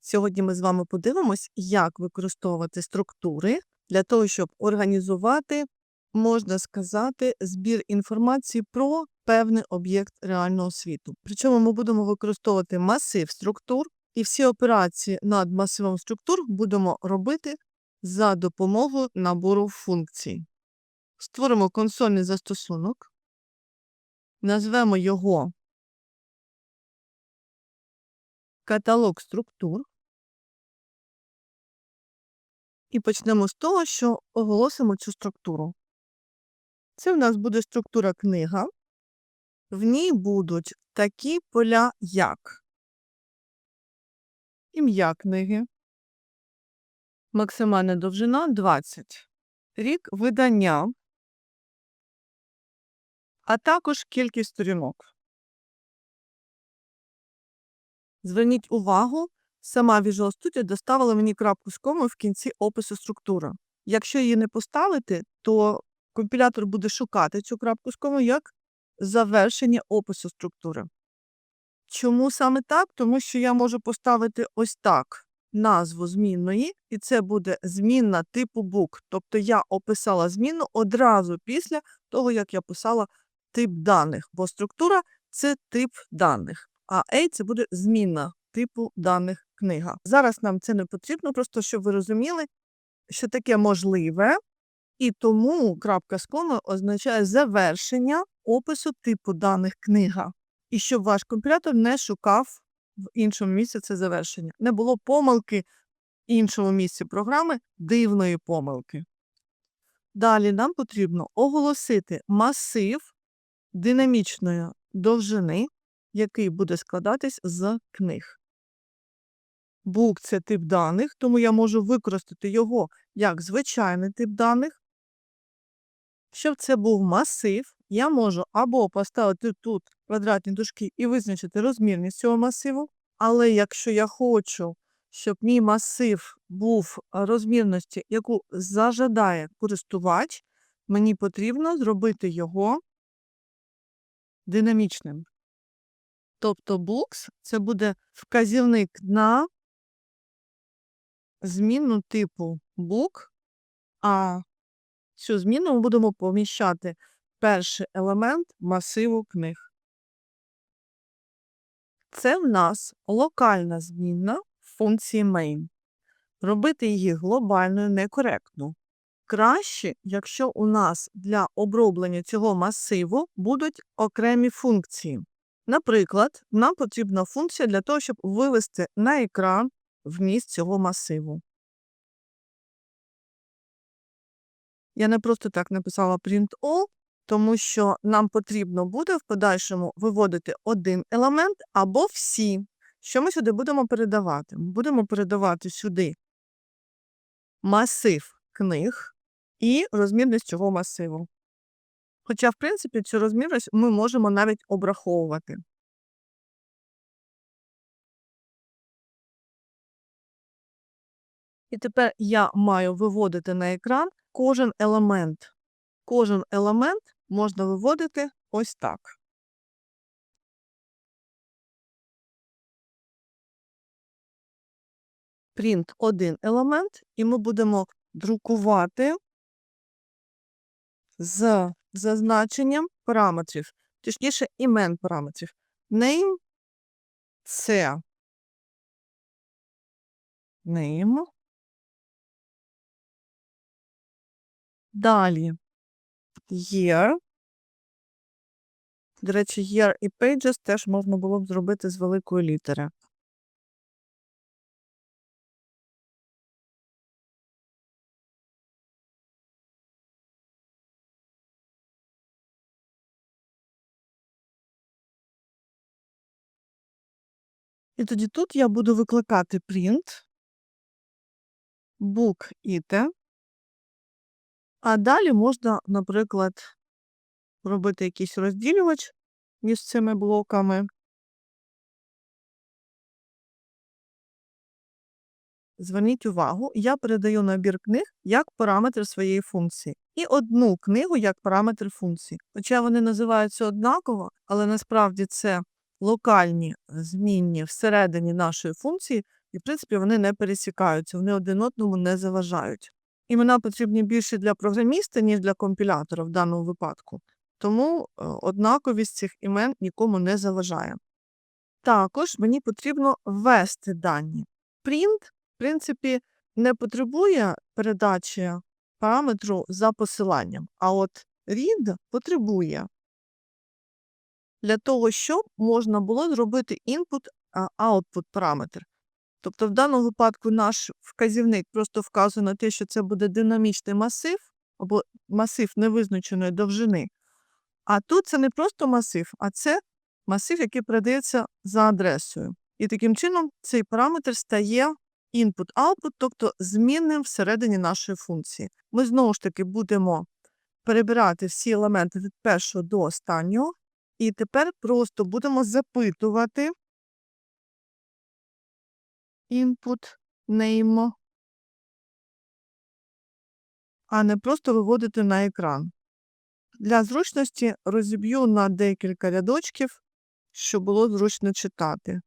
Сьогодні ми з вами подивимось, як використовувати структури для того, щоб організувати, можна сказати, збір інформації про певний об'єкт реального світу. Причому ми будемо використовувати масив структур, і всі операції над масивом структур будемо робити за допомогою набору функцій. Створимо консольний застосунок, назвемо його каталог структур. І почнемо з того, що оголосимо цю структуру. Це в нас буде структура книга. В ній будуть такі поля, як ім'я книги, максимальна довжина 20, рік видання, а також кількість сторінок. Зверніть увагу, сама Visual Studio доставила мені крапку з комою в кінці опису структури. Якщо її не поставити, то компілятор буде шукати цю крапку з комою як завершення опису структури. Чому саме так? Тому що я можу поставити ось так назву змінної, і це буде змінна типу book. Тобто я описала зміну одразу після того, як я писала тип даних, бо структура це тип даних, а A це буде змінна типу даних книга. Зараз нам це не потрібно, просто щоб ви розуміли, що таке можливе, і тому крапка з комою означає завершення опису типу даних книга. І щоб ваш компілятор не шукав в іншому місці це завершення. Не було помилки в іншому місці програми дивної помилки. Далі нам потрібно оголосити масив динамічної довжини, який буде складатись з книг. Бук це тип даних, тому я можу використати його як звичайний тип даних. Щоб це був масив, я можу або поставити тут квадратні дужки і визначити розмірність цього масиву, але якщо я хочу, щоб мій масив був розмірності, яку зажадає користувач, мені потрібно зробити його динамічним. Тобто books – це буде вказівник на зміну типу book, а цю зміну ми будемо поміщати перший елемент масиву книг. Це в нас локальна змінна функції main. Робити її глобальною некоректно. Краще, якщо у нас для оброблення цього масиву будуть окремі функції. Наприклад, нам потрібна функція для того, щоб вивести на екран вміст цього масиву. Я не просто так написала print all, тому що нам потрібно буде в подальшому виводити один елемент або всі. Що ми сюди будемо передавати? Ми будемо передавати сюди масив книг і розмірність цього масиву. Хоча, в принципі, цю розмірність ми можемо навіть обраховувати. І тепер я маю виводити на екран кожен елемент. Кожен елемент можна виводити ось так. Print один елемент, і ми будемо друкувати з зазначенням параметрів, точніше імен параметрів. Name – це name. Далі year. До речі, year і pages теж можна було б зробити з великої літери. І тоді тут я буду викликати print book ite. А далі можна, наприклад, робити якийсь розділювач між цими блоками. Зверніть увагу, я передаю набір книг як параметр своєї функції. І одну книгу як параметр функції. Хоча вони називаються однаково, але насправді це локальні змінні всередині нашої функції, І, в принципі, вони не пересікаються, вони один одному не заважають. Імена потрібні більше для програміста, ніж для компілятора в даному випадку. Тому е, однаковість цих імен нікому не заважає. Також мені потрібно ввести дані. Print, в принципі, не потребує передачі параметру за посиланням, а от read потребує для того, щоб можна було зробити input-output параметр. Тобто в даному випадку наш вказівник просто вказує на те, що це буде динамічний масив або масив невизначеної довжини. А тут це не просто масив, а це масив, який передається за адресою. І таким чином цей параметр стає input-output, тобто змінним всередині нашої функції. Ми знову ж таки будемо перебирати всі елементи від першого до останнього, і тепер просто будемо запитувати input name, а не просто виводити на екран. Для зручності розіб'ю на декілька рядочків, щоб було зручно читати.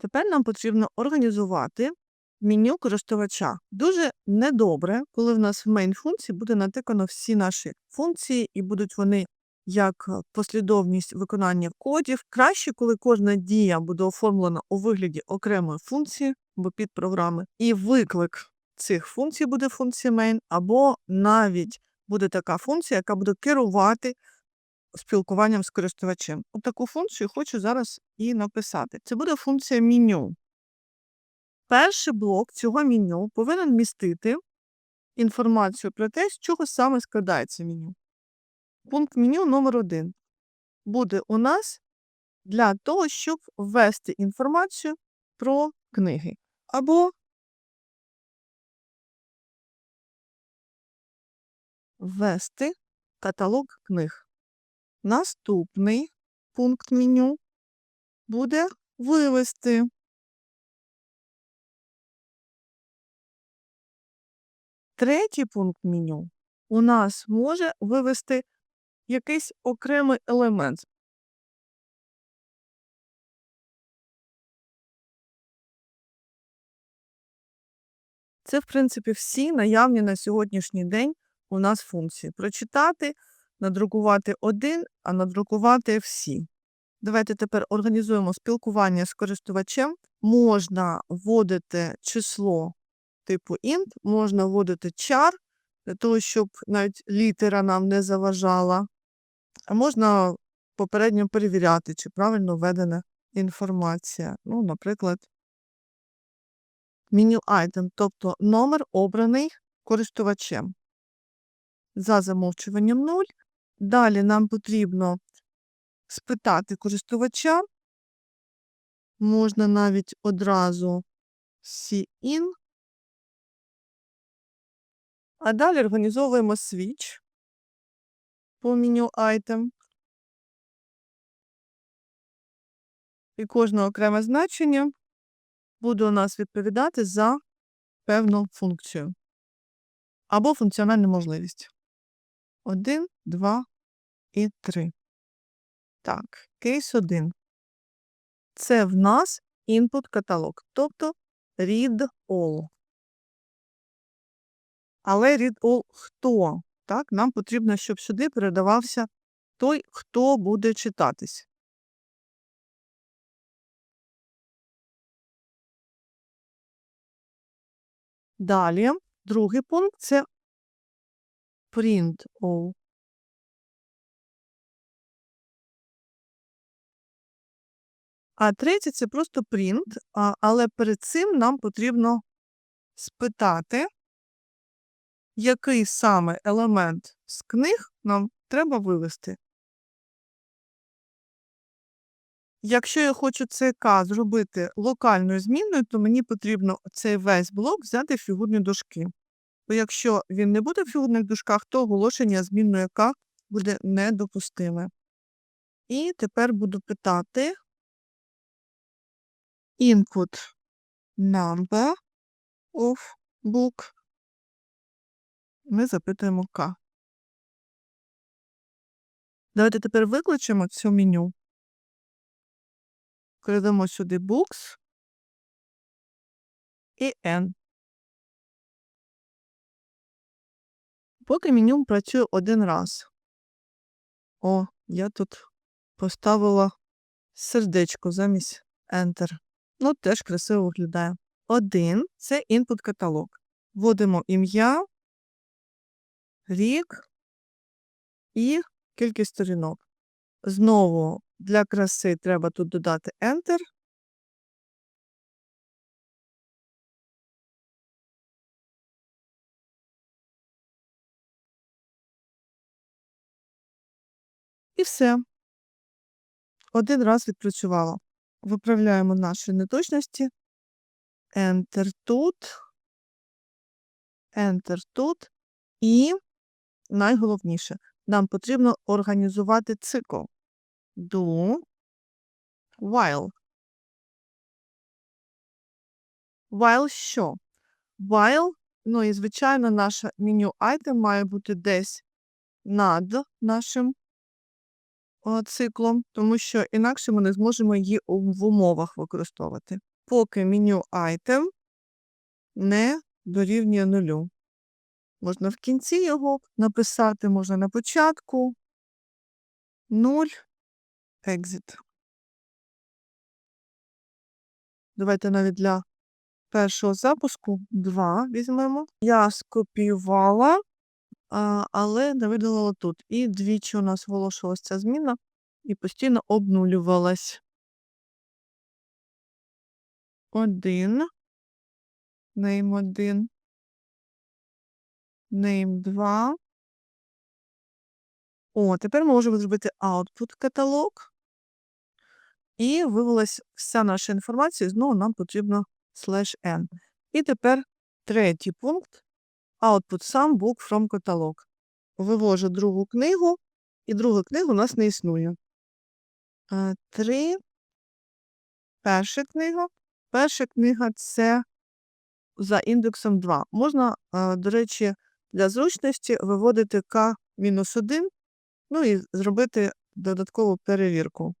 Тепер нам потрібно організувати меню користувача. Дуже недобре, коли в нас в main функції буде натикано всі наші функції, і будуть вони як е, послідовність виконання кодів. Краще, коли кожна дія буде оформлена у вигляді окремої функції або підпрограми, і виклик цих функцій буде функція main, або навіть буде така функція, яка буде керувати спілкуванням з користувачем. От таку функцію хочу зараз і написати. Це буде функція меню. Перший блок цього меню повинен містити інформацію про те, з чого саме складається меню. Пункт меню номер 1 буде у нас для того, щоб ввести інформацію про книги. Або ввести каталог книг. Наступний пункт меню буде вивести Третій пункт меню у нас може вивести якийсь окремий елемент. Це, в принципі, всі наявні на сьогоднішній день у нас функції. Прочитати, надрукувати один, а надрукувати всі. Давайте тепер організуємо спілкування з користувачем. Можна вводити число типу int, можна вводити char, для того, щоб навіть літера нам не заважала. А можна попередньо перевіряти, чи правильно введена інформація. Ну, наприклад, меню item, тобто номер обраний користувачем. За замовчуванням 0. Далі нам потрібно спитати користувача. Можна навіть одразу in. А далі організовуємо switch по меню item. І кожне окреме значення буде у нас відповідати за певну функцію або функціональну можливість. 1, 2 і 3. Так, кейс 1. Це в нас input каталог, тобто read all. Але read all хто? Так, нам потрібно, щоб сюди передавався той, хто буде читатись. Далі, другий пункт це print all. А третє це просто print, але перед цим нам потрібно спитати, який саме елемент з книг нам треба вивести. Якщо я хочу ЦК зробити локальною змінною, то мені потрібно цей весь блок взяти в фігурні дужки. Бо якщо він не буде в фігурних дужках, то оголошення змінної К буде недопустиме. І тепер буду питати input number of book. Ми запитуємо К. Давайте тепер викличемо цю меню. Передамо сюди books і N. Поки меню працює один раз. О, я тут поставила сердечко замість Enter. Ну, теж красиво виглядає. Один це інпут каталог. Вводимо ім'я, рік і кількість сторінок. Знову для краси треба тут додати Enter. І все. Один раз відпрацювало. Виправляємо наші неточності. Enter тут. Enter тут. І найголовніше, нам потрібно організувати цикл. Do while. While що? While, ну і звичайно, наше меню item має бути десь над нашим циклом, тому що інакше ми не зможемо її в умовах використовувати. Поки меню item не дорівнює нулю. Можна в кінці його написати, можна на початку. 0 exit. Давайте навіть для першого запуску 2 візьмемо. Я скопіювала, але не видалила тут. І двічі у нас оголошувалася ця зміна і постійно обнулювалась. Один. Name 1. Name 2. О, тепер ми можемо зробити output каталог. І вивелась вся наша інформація, знову нам потрібно slash n. І тепер третій пункт. Output sum book from catalog. Вивожу другу книгу, і друга книга у нас не існує. Е, Три. Перша книга. Перша книга це за індексом 2. Можна, е, до речі, для зручності виводити К-1, ну і зробити додаткову перевірку.